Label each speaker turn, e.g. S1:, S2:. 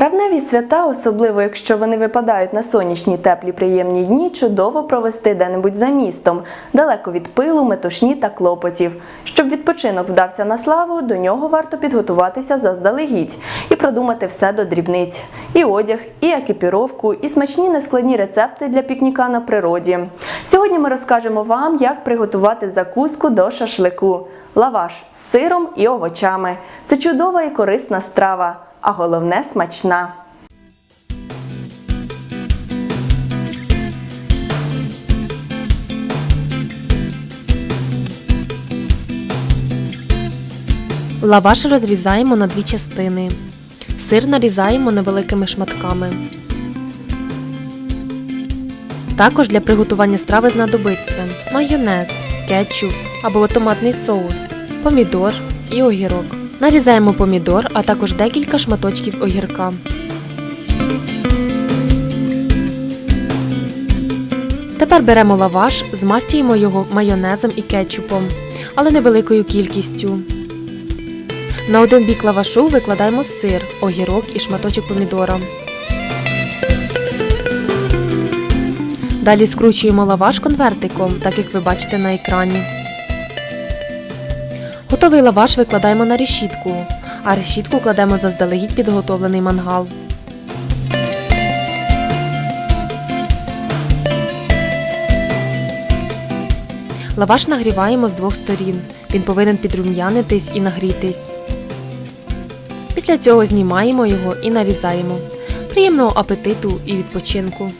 S1: Травневі свята, особливо якщо вони випадають на сонячні теплі приємні дні, чудово провести де-небудь за містом, далеко від пилу, метушні та клопотів. Щоб відпочинок вдався на славу, до нього варто підготуватися заздалегідь і продумати все до дрібниць: і одяг, і екіпіровку, і смачні нескладні рецепти для пікніка на природі. Сьогодні ми розкажемо вам, як приготувати закуску до шашлику, лаваш з сиром і овочами. Це чудова і корисна страва, а головне смачна.
S2: Лаваш розрізаємо на дві частини. Сир нарізаємо невеликими шматками. Також для приготування страви знадобиться майонез, кетчуп або томатний соус, помідор і огірок. Нарізаємо помідор, а також декілька шматочків огірка. Тепер беремо лаваш, змастюємо його майонезом і кетчупом, але невеликою кількістю. На один бік лавашу викладаємо сир, огірок і шматочок помідора. Далі скручуємо лаваш конвертиком, так як ви бачите на екрані. Готовий лаваш викладаємо на решітку, а решітку кладемо заздалегідь підготовлений мангал. Лаваш нагріваємо з двох сторін. Він повинен підрум'янитись і нагрітись. Після цього знімаємо його і нарізаємо. Приємного апетиту і відпочинку!